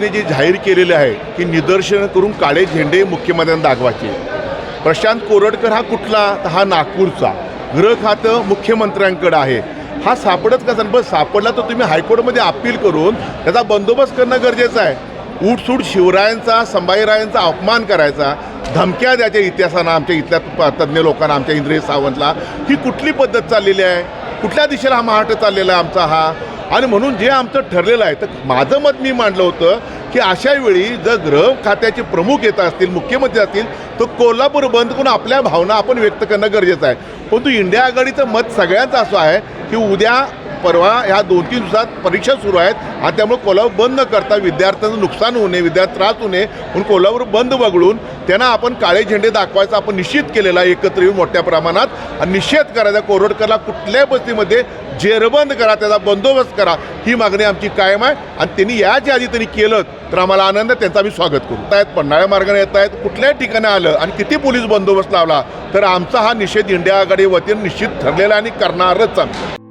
जे जाहीर केलेले आहे की निदर्शन करून काळे झेंडे मुख्यमंत्र्यांना दाखवायचे. प्रशांत कोरडकर हा कुठला? तर हा नागपूरचा. गृह खातं मुख्यमंत्र्यांकडे आहे. हा सापडत कसा पण सापडला तर तुम्ही हायकोर्टमध्ये अपील करून त्याचा बंदोबस्त करणं गरजेचं आहे. उठसूट शिवरायांचा संभाजीरायांचा अपमान करायचा. धमक्या द्यायच्या इतिहासानं आमच्या इथल्या तज्ज्ञ लोकांना आमच्या इंद्रिय सावंतला. ही कुठली पद्धत चाललेली आहे? कुठल्या दिशेला हा महाराष्ट्र चाललेला आहे आमचा हा? आणि म्हणून जे आमचं ठरलेलं आहे तर माझं मत मी मांडलं होतं की अशा वेळी जर गृह खात्याचे प्रमुख येत असतील मुख्यमंत्री असतील तर कोल्हापूर बंद करून आपल्या भावना आपण व्यक्त करणं गरजेचं आहे. परंतु इंडिया आघाडीचं मत सगळ्यांचं असं आहे की उद्या परवा ह्या दोन तीन दिवसात परीक्षा सुरू आहेत आणि त्यामुळे कोल्हापूर बंद न करता विद्यार्थ्यांचं नुकसान होऊ नये विद्यार्थी त्रास होऊ नये म्हणून कोल्हापूर बंद वगळून त्यांना आपण काळे झेंडे दाखवायचा आपण निश्चित केलेला आहे एकत्र येऊन मोठ्या प्रमाणात. आणि निषेध करायचा कोरडकरला कुठल्याही बस्तीमध्ये जेरबंद करा त्याचा बंदोबस्त करा. ही मागणी आमची कायम आहे आणि त्यांनी याच्या आधी त्यांनी केलं तर आम्हाला आनंद आहे, आम्ही स्वागत करू. आहेत पन्हाळ्या मार्गाने येत आहेत कुठल्याही ठिकाणी आलं आणि किती पोलीस बंदोबस्त लावला तर आमचा हा निषेध इंडिया आघाडी वतीनं निश्चित ठरलेला आणि करणारच आम्ही.